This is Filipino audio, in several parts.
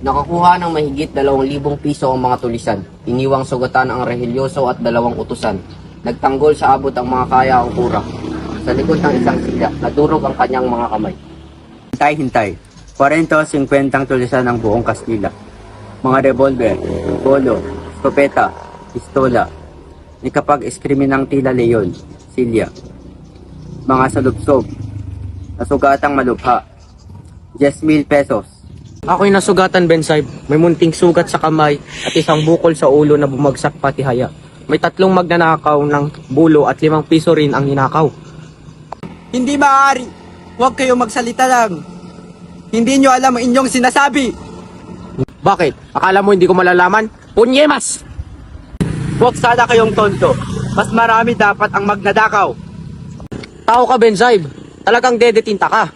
Nakakuha ng mahigit 2,000 piso ang mga tulisan. Iniwang sugatan ang rehilyoso at dalawang utusan. Nagtanggol sa abot ang mga kaya ang kura. Sa likod ng isang sila, nadurog ang kanyang mga kamay. Hintay-hintay. 40-50 ang tulisan ng buong Kastila. Mga revolver, bolo, skopeta, pistola, ni kapag eskrimi ng tila leon, silya. Mga salubsob, nasugatang malubha, 10,000 pesos, Ako'y nasugatan, Bensay. May munting sugat sa kamay at isang bukol sa ulo na bumagsak pati haya. May tatlong magnanakaw ng bulo at limang piso rin ang ninakaw. Hindi maaari. Huwag kayo magsalita lang. Hindi nyo alam ang inyong sinasabi. Bakit? Akala mo hindi ko malalaman? Punyemas! Huwag sana kayong tonto. Mas marami dapat ang magnadakaw. Tao ka, Bensay. Talagang dedetinta ka.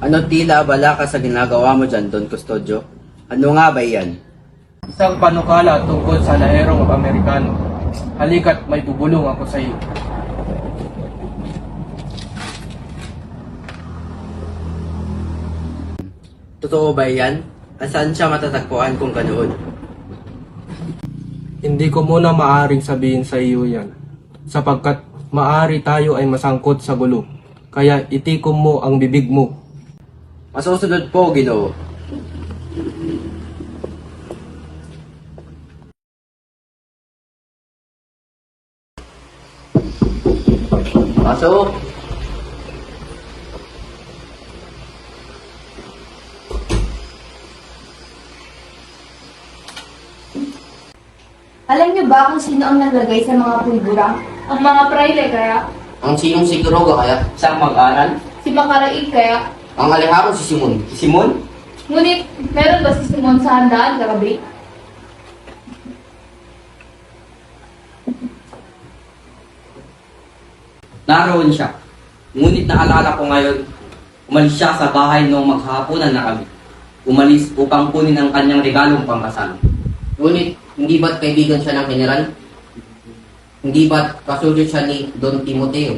Ano tila abala ka sa ginagawa mo dyan, Don Custodio? Ano nga ba yan? Isang panukala tungkol sa laherong of Amerikano. Halika't may bubulong ako sa iyo. Totoo ba yan? Saan siya matatagpuan kung ganoon? Hindi ko muna maaring sabihin sa iyo yan. Sapagkat maari tayo ay masangkot sa gulo. Kaya itikom mo ang bibig mo. Masusunod po, Ginoo. Pasok! Alam niyo ba kung sino ang naglagay sa mga pulbura? Ang mga praile kaya? Ang sinong si Kuroga kaya? Saan mag-aral? Si Makaraig kaya? Ang aliharo si Simon. Si Simon? Ngunit, meron ba si Simon sa handaan kagabi? Naroon siya. Ngunit naalala ko ngayon, umalis siya sa bahay noong maghahaponan na kami. Umalis upang kunin ang kanyang regalong pangkasal. Ngunit, hindi ba't kaibigan siya ng general? Hindi ba't kasulyo siya ni Don Timoteo?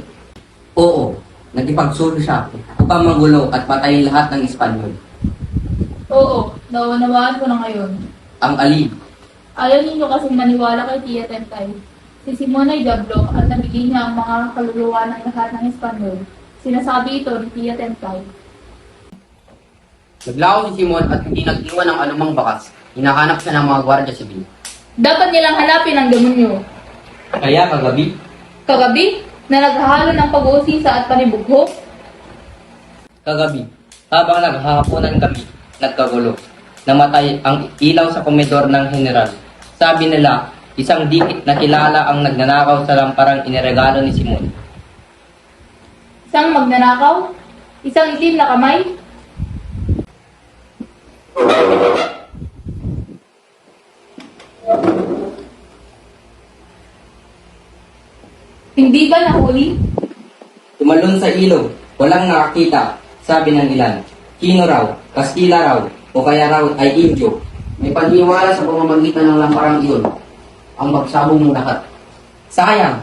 Oo, nagipagsulo siya upang magulo at patayin lahat ng Espanyol. Oo, naunawaan ko na ngayon. Ang alib, Ayaw ninyo kasing maniwala kay Tia Tentay. Si Simon ay Diablo at nabigyan niya ang mga kaluluwa ng lahat ng Espanyol. Sinasabi ito ni Tia Tentay. Naglaho si Simon at hindi nag-iwan ng anumang bakas. Hinahanap siya ng mga gwardiya sibil. Dapat nilang hanapin ang demonyo. kaya kagabi, Kagabi, na naghahalo ng pag-uusisa at panibugho, kagabi, habang naghahaponan kami, nagkagulo. Namatay ang ilaw sa komedor ng general. Sabi nila, isang dikit na kilala ang nagnanakaw sa lamparang iniregalo ni Simon. isang magnanakaw, isang itim na kamay, hindi ba nahuli? Tumalon sa ilog, walang nakakita, sabi ng ilan. Kino raw, Kastila raw, o kaya raw ay Indio. May paniwala sa pamamagitan ng lamparang iyon. Ang magsabong ng lahat. Sayang,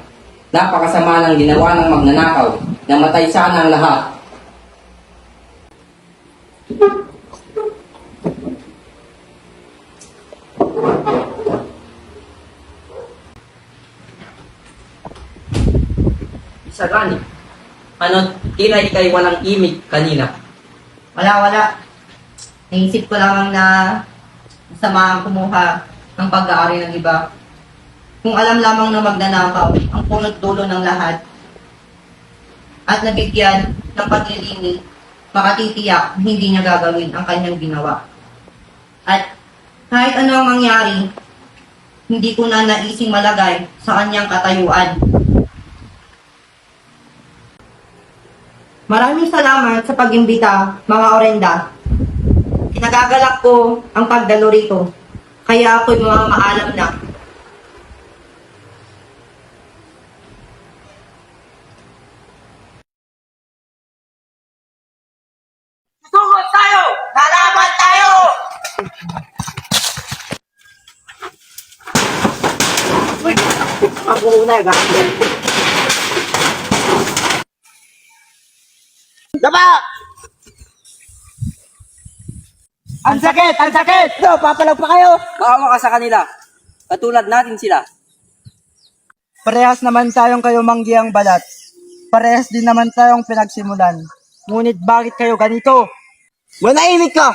napakasama ng ginawa ng magnanakaw, namatay sana ang lahat. Isa gani. Ano, tila ikay walang imig kanina. Wala, wala. Naisip ko lang na masama ang kumuha ng pag-aari ng iba. Kung alam lamang na magnanakaw ang punot dulo ng lahat at nabigyan ng paglilini, makatitiyak hindi niya gagawin ang kanyang ginawa. At kahit ano ang mangyari, hindi ko na naising malagay sa kanyang katayuan. Maraming salamat sa pag-imbita, mga orenda. Kinagagalak ko ang pagdalo rito. Kaya ako'y mga maalam na. Sugod tayo! Lalaban tayo! Uy, ako una, gagawin. Daba! Ang sakit! Ang sakit! No, papalag pa kayo! Maawa ka sa kanila. Katulad natin sila. Parehas naman tayong kayo manggiang balat. Parehas din naman tayong pinagsimulan. Ngunit bakit kayo ganito? Manahimik ka!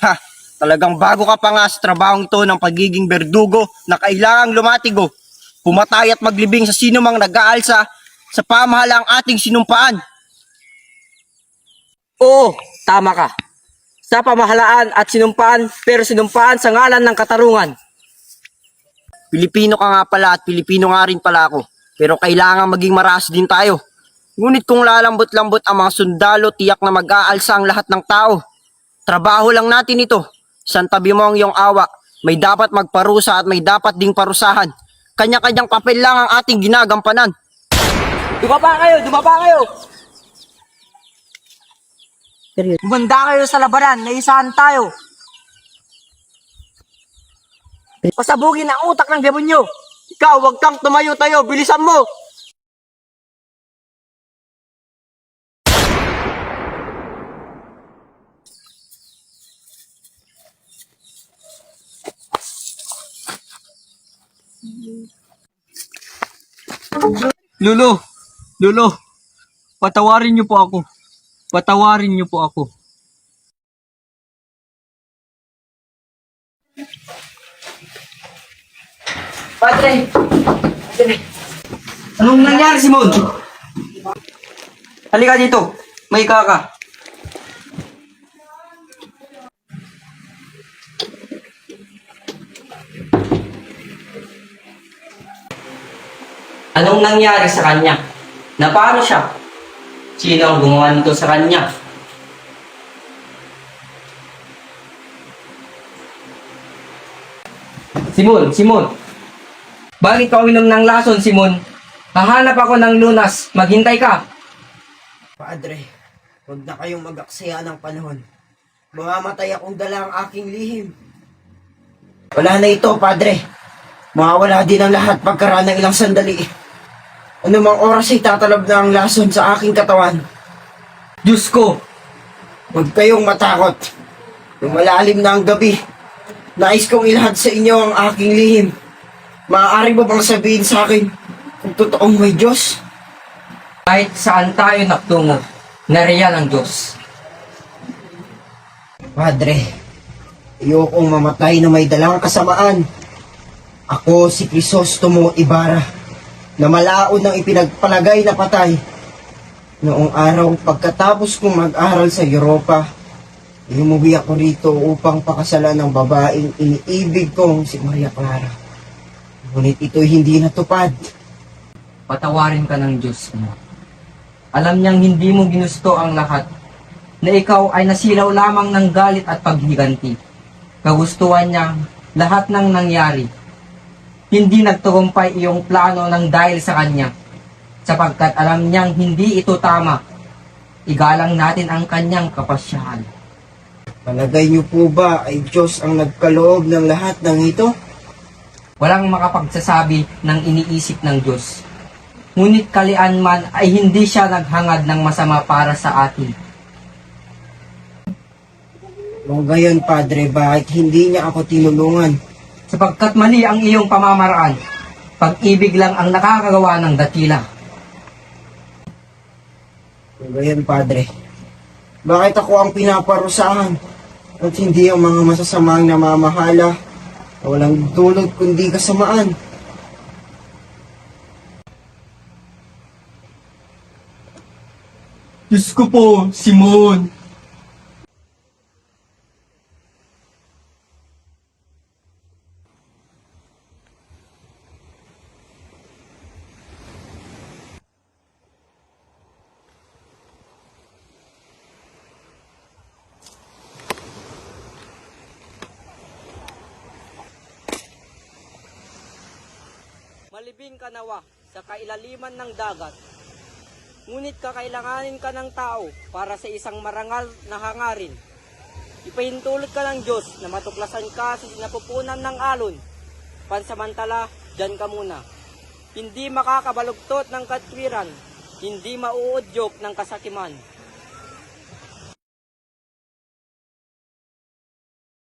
Ha, talagang bago ka pa nga sa trabahong ito ng pagiging berdugo na kailangang lumatigo. Pumatay at maglibing sa sino mang nag-aalsa sa pamahalaang ating sinumpaan. Oo, tama ka. Sa pamahalaan at sinumpaan, pero sinumpaan sa ngalan ng katarungan. Pilipino ka nga pala at Pilipino nga rin pala ako. Pero kailangan maging maras din tayo. Ngunit kung lalambot-lambot ang mga sundalo, tiyak na mag-aalsa ang lahat ng tao. Trabaho lang natin ito. Isang tabi mo ang iyong awa. May dapat magparusa at may dapat ding parusahan. Kanya-kanyang papel lang ang ating ginagampanan. Dumaba kayo! Dumaba kayo! Bumanda kayo sa labanan, naisahan tayo. Pasabugin ang utak ng demonyo. Ikaw, wag kang tumayo-tayo. Bilisan mo. Lolo, Lolo, patawarin niyo po ako. Patawarin niyo po ako. Padre! Padre! Anong nangyari, Simon? Halika dito. May kaka. Anong nangyari sa kanya? Na paano siya? Sino ang gumawa nito sa kanya? Simon, Simon. Bakit ka uminom ng lason, Simon? Hahanap ako ng lunas. Maghintay ka. Padre, huwag na kayong mag-aksaya ng panahon. Mamamatay akong dala ang aking lihim. Wala na ito, Padre. Mawawala din ang lahat pagkaraan ng ilang sandali. Ano mang oras ay tatalab na ang lason sa aking katawan. Diyos ko, Huwag kayong matakot. Yung malalim na ang gabi, nais kong ilahad sa inyo ang aking lihim. Maaari mo bang sabihin sa akin kung totoong may Diyos? kahit saan tayo natungo, nariyan ang Diyos. Padre, ayokong mamatay na may dalang kasamaan. Ako si Crisostomo Ibarra, na malaon ng ipinagpalagay na patay. Noong araw pagkatapos kong mag-aral sa Europa, umuwi ako rito upang pakasalan ng babaeng iniibig kong si Maria Clara. Ngunit ito'y hindi natupad. Patawarin ka ng Diyos mo. Alam niyang hindi mo ginusto ang lahat, na ikaw ay nasilaw lamang ng galit at paghiganti. Kagustuhan niya lahat ng nangyari. Hindi nagtagumpay iyong plano ng dahil sa kanya, sapagkat alam niyang hindi ito tama. Igalang natin ang kanyang kapasyahan. Palagay niyo po ba ay Diyos ang nagkaloob ng lahat ng ito? Walang makapagsasabi ng iniisip ng Diyos. Ngunit kalian man ay hindi siya naghangad ng masama para sa atin. Kung gayon, Padre, bakit hindi niya ako tinulungan? Sapagkat mali ang iyong pamamaraan. Pag-ibig lang ang nakakagawa ng dakila. Kung gayon, Padre, bakit ako ang pinaparusahan at hindi ang mga masasamang namamahala na walang dulot kundi kasamaan? Diyos ko po, Simon. Malibing ka nawa sa kailaliman ng dagat. Ngunit kakailanganin ka ng tao para sa isang marangal na hangarin. Ipahintulot ka ng Diyos na matuklasan ka sa sinapupunan ng alon. Pansamantala, dyan ka muna. Hindi makakabalugtot ng katwiran, hindi mauudyok ng kasakiman.